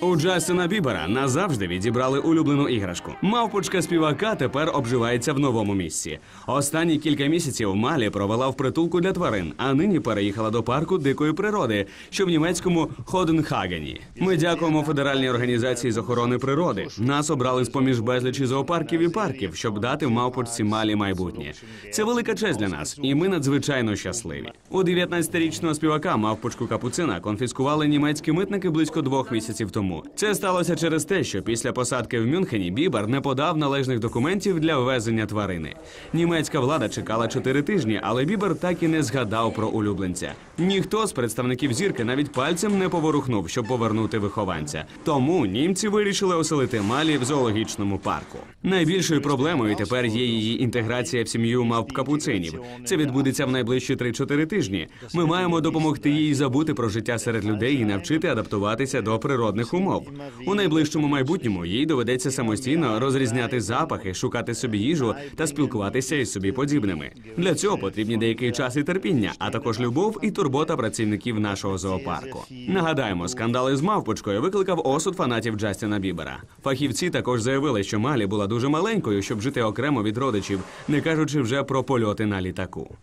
У Джастина Бібера назавжди відібрали улюблену іграшку. Мавпочка співака тепер обживається в новому місці. Останні кілька місяців Малі провела в притулку для тварин, а нині переїхала до парку дикої природи, що в німецькому Ходенхагені. Ми дякуємо федеральній організації з охорони природи. Нас обрали з поміж безлічі зоопарків і парків, щоб дати мавпочці Малі майбутнє. Це велика честь для нас, і ми надзвичайно щасливі. У 19-річного співака мавпочку капуцина конфіскували німецькі митники близько двох місяців тому. Це сталося через те, що після посадки в Мюнхені Бібер не подав належних документів для ввезення тварини. Німецька влада чекала чотири тижні, але Бібер так і не згадав про улюбленця. Ніхто з представників зірки навіть пальцем не поворухнув, щоб повернути вихованця. Тому німці вирішили оселити Малі в зоологічному парку. Найбільшою проблемою тепер є її інтеграція в сім'ю мавп капуцинів. Це відбудеться в найближчі 3-4 тижні. Ми маємо допомогти їй забути про життя серед людей і навчити адаптуватися до природних умов. У найближчому майбутньому їй доведеться самостійно розрізняти запахи, шукати собі їжу та спілкуватися із собі подібними. Для цього потрібні деякий час і терпіння, а також любов і турбота працівників нашого зоопарку. Нагадаємо, скандали з мавпочкою викликав осуд фанатів Джастіна Бібера. Фахівці також заявили, що Малі була дуже маленькою, щоб жити окремо від родичів, не кажучи вже про польоти на літаку.